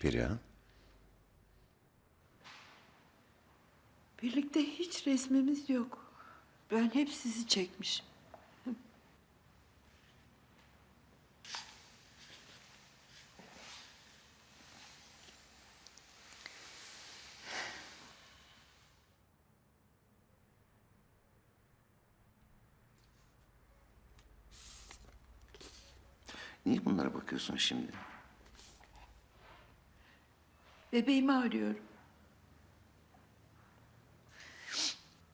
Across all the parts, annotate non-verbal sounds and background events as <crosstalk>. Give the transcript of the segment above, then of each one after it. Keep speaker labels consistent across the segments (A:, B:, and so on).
A: Perihan,
B: Birlikte hiç resmimiz yok. Ben hep sizi çekmişim.
A: Niye bunlara bakıyorsun şimdi?
B: Bebeğimi arıyorum.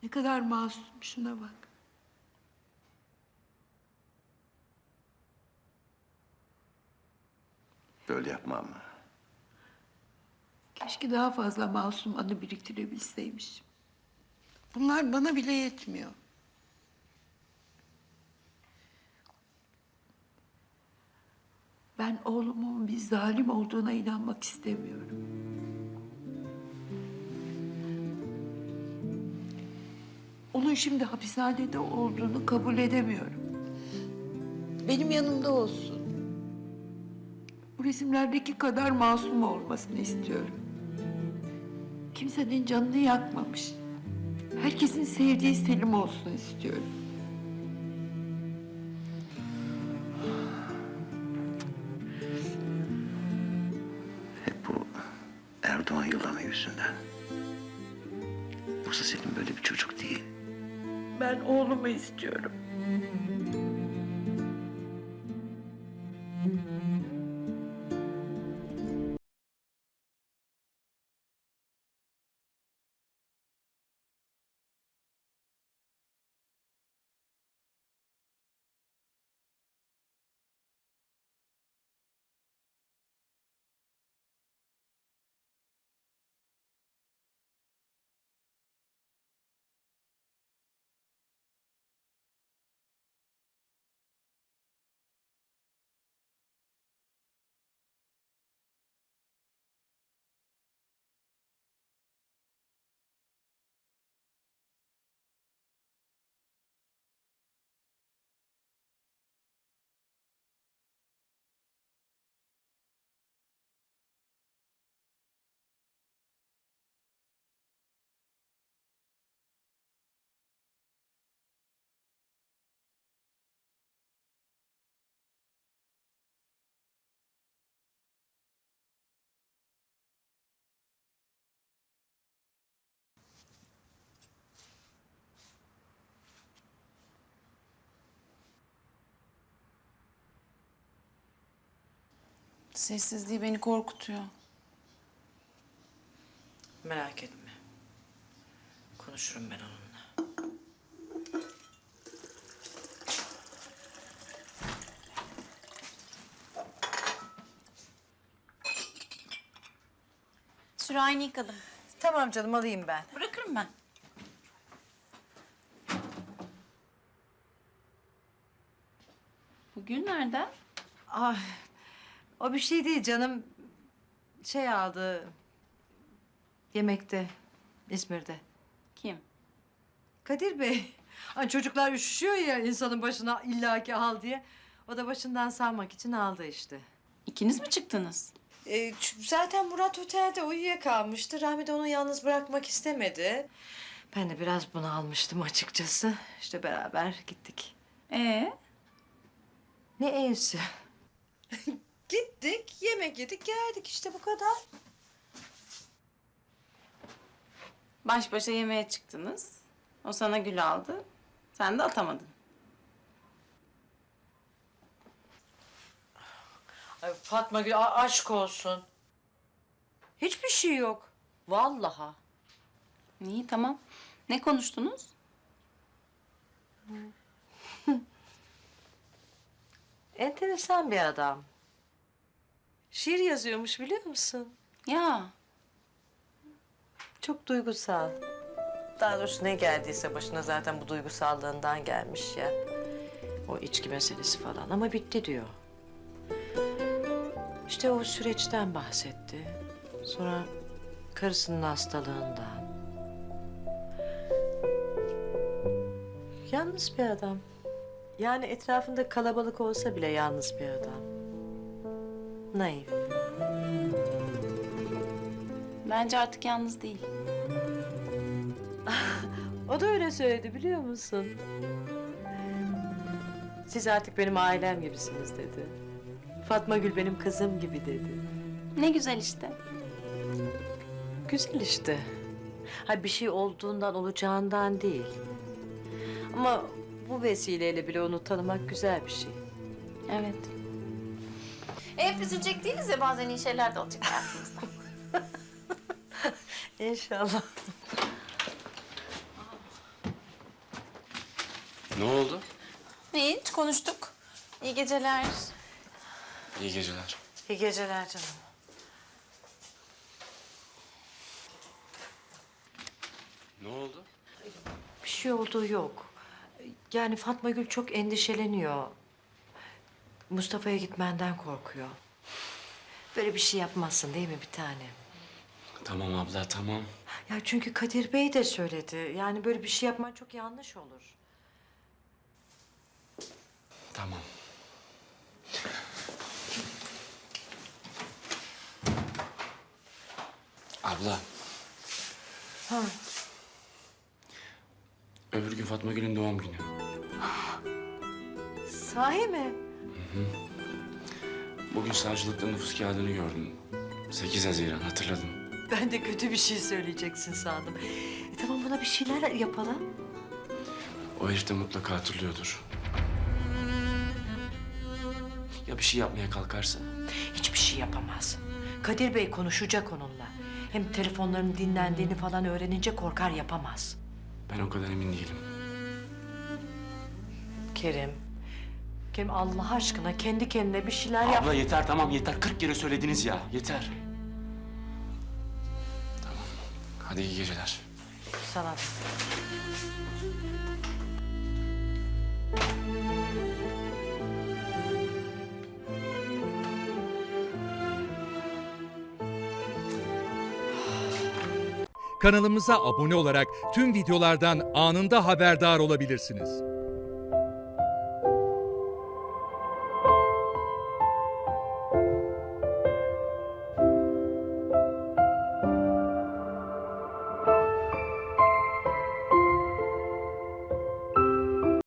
B: Ne kadar masum şuna bak.
A: Böyle yapma ama.
B: Keşke daha fazla masum anı biriktirebilseymişim. Bunlar bana bile yetmiyor. Ben oğlumun bir zalim olduğuna inanmak istemiyorum. Onun şimdi hapishanede olduğunu kabul edemiyorum. Benim yanımda olsun. Bu resimlerdeki kadar masum olmasını istiyorum. Kimsenin canını yakmamış. Herkesin sevdiği Selim olsun istiyorum.
A: Erdoğan yılanı yüzünden. Yoksa Selim böyle bir çocuk değil.
B: Ben oğlumu istiyorum.
C: Sessizliği beni korkutuyor.
D: Merak etme. Konuşurum ben onunla.
C: Sürahini yıkadım.
D: Tamam canım alayım ben.
C: Bırakırım ben. Bugün nereden?
D: Ay, o bir şey değil canım. Şey aldı. Yemekte. İzmir'de.
C: Kim?
D: Kadir Bey. <laughs> Hani çocuklar üşüşüyor ya insanın başına illaki al diye. O da başından salmak için aldı işte.
C: İkiniz mi çıktınız?
D: Ee, ç- zaten Murat otelde uyuyakalmıştı. Rahmi de onu yalnız bırakmak istemedi. Ben de biraz bunu almıştım açıkçası. İşte beraber gittik.
C: Ee,
D: Ne evsi? <laughs> Gittik, yemek yedik, geldik işte bu kadar.
C: baş başa yemeğe çıktınız. O sana gül aldı. Sen de atamadın.
D: Ay Fatma Gül a- aşk olsun. Hiçbir şey yok. Vallahi.
C: İyi tamam. Ne konuştunuz? <laughs>
D: Enteresan bir adam. Şiir yazıyormuş biliyor musun?
C: Ya
D: Çok duygusal. Daha doğrusu ne geldiyse başına zaten bu duygusallığından gelmiş ya. O içki meselesi falan ama bitti diyor. İşte o süreçten bahsetti. Sonra karısının hastalığından. Yalnız bir adam. Yani etrafında kalabalık olsa bile yalnız bir adam. Naif.
C: bence artık yalnız değil. <laughs>
D: O da öyle söyledi biliyor musun? Siz artık benim ailem gibisiniz dedi. Fatma Gül benim kızım gibi dedi.
C: Ne güzel işte.
D: Güzel işte. Ha bir şey olduğundan olacağından değil. Ama bu vesileyle bile onu tanımak güzel bir şey.
C: Evet. Hep üzülecek değiliz ya bazen iyi şeyler de olacak hayatımızda. <laughs>
D: İnşallah.
E: Ne oldu?
C: Hiç konuştuk. İyi geceler.
E: İyi geceler.
D: İyi geceler canım.
E: Ne oldu?
D: Bir şey olduğu yok. Yani Fatma Gül çok endişeleniyor. Mustafa'ya gitmenden korkuyor. Böyle bir şey yapmazsın değil mi bir tane?
E: Tamam abla tamam.
D: Ya çünkü Kadir Bey de söyledi. Yani böyle bir şey yapman çok yanlış olur.
E: Tamam. Abla.
D: Ha.
E: Öbür gün Fatma Gül'ün doğum günü.
D: Sahi mi?
E: Bugün savcılıkta nüfus kağıdını gördüm. 8 Haziran hatırladım.
D: Ben de kötü bir şey söyleyeceksin sandım. E, tamam buna bir şeyler yapalım.
E: O herif de mutlaka hatırlıyordur. Ya bir şey yapmaya kalkarsa?
D: Hiçbir şey yapamaz. Kadir Bey konuşacak onunla. Hem telefonların dinlendiğini falan öğrenince korkar yapamaz.
E: Ben o kadar emin değilim.
D: Kerim. Kerim Allah aşkına kendi kendine bir şeyler yap.
E: Abla yeter tamam yeter. 40 kere söylediniz ya. Yeter. Tamam. Hadi iyi geceler.
D: Sana.
F: Kanalımıza abone olarak tüm videolardan anında haberdar olabilirsiniz.